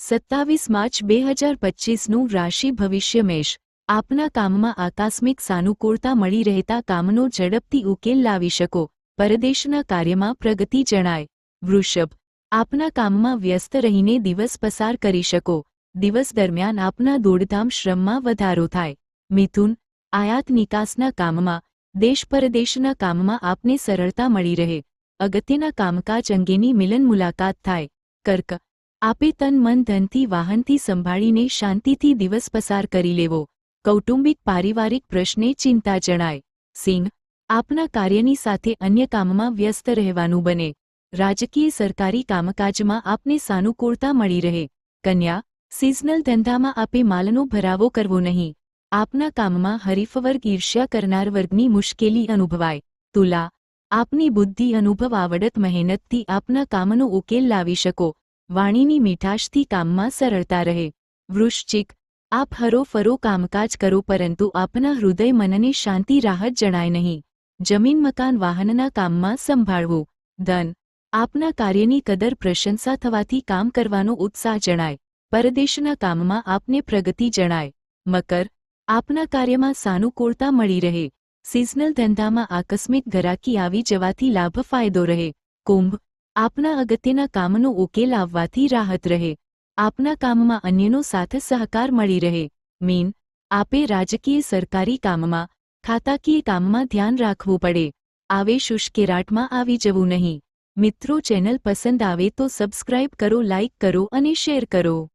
સત્તાવીસ માર્ચ બે હજાર પચીસનું રાશિ ભવિષ્ય મેષ. આપના કામમાં આકસ્મિક સાનુકૂળતા મળી રહેતા કામનો ઝડપથી ઉકેલ લાવી શકો. પરદેશના કાર્યમાં પ્રગતિ જણાય. વૃષભ, આપના કામમાં વ્યસ્ત રહીને દિવસ પસાર કરી શકો. દિવસ દરમિયાન આપના દોડધામ શ્રમમાં વધારો થાય. મિથુન, આયાત નિકાસના કામમાં, દેશ પરદેશના કામમાં આપને સરળતા મળી રહે. અગત્યના કામકાજ અંગેની મિલન મુલાકાત થાય. કર્ક આપે તન મન ધનથી વાહનથી સંભાળીને શાંતિથી દિવસ પસાર કરી લેવો. કૌટુંબિક પારિવારિક પ્રશ્ને ચિંતા જણાય. સિંહ, આપના કાર્યની સાથે અન્ય કામમાં વ્યસ્ત રહેવાનું બને. રાજકીય સરકારી કામકાજમાં આપને સાનુકૂળતા મળી રહે. કન્યા, સિઝનલ ધંધામાં આપે માલનો ભરાવો કરવો નહીં. આપના કામમાં હરીફવર્ગ ઈર્ષ્યા કરનાર વર્ગની મુશ્કેલી અનુભવાય. તુલા, આપની બુદ્ધિ અનુભવ આવડત મહેનતથી આપના કામનો ઉકેલ લાવી શકો. વાણીની મીઠાશથી કામમાં સરળતા રહે. વૃશ્ચિક, આપ હરોફરો કામકાજ કરો પરંતુ આપના હૃદય મનને શાંતિ રાહત જણાય નહીં. જમીન મકાન વાહનના કામમાં સંભાળવું. ધન, આપના કાર્યની કદર પ્રશંસા થવાથી કામ કરવાનો ઉત્સાહ જણાય. પરદેશના કામમાં આપને પ્રગતિ જણાય. મકર, આપના કાર્યમાં સાનુકૂળતા મળી રહે. સિઝનલ ધંધામાં આકસ્મિક ઘરાકી આવી જવાથી લાભ ફાયદો રહે. કુંભ આપના અગત્યના કામનો ઉકેલ આવવાથી રાહત રહે. આપના કામમાં અન્યનો સાથ સહકાર મળી રહે. મીન, આપે રાજકીય સરકારી કામમાં, ખાતાકીય કામમાં ધ્યાન રાખવું પડે. આવે શુષ્કેરાટમાં આવી જવું નહીં. મિત્રો ચેનલ પસંદ આવે તો સબસ્ક્રાઇબ કરો, લાઇક કરો અને શેર કરો.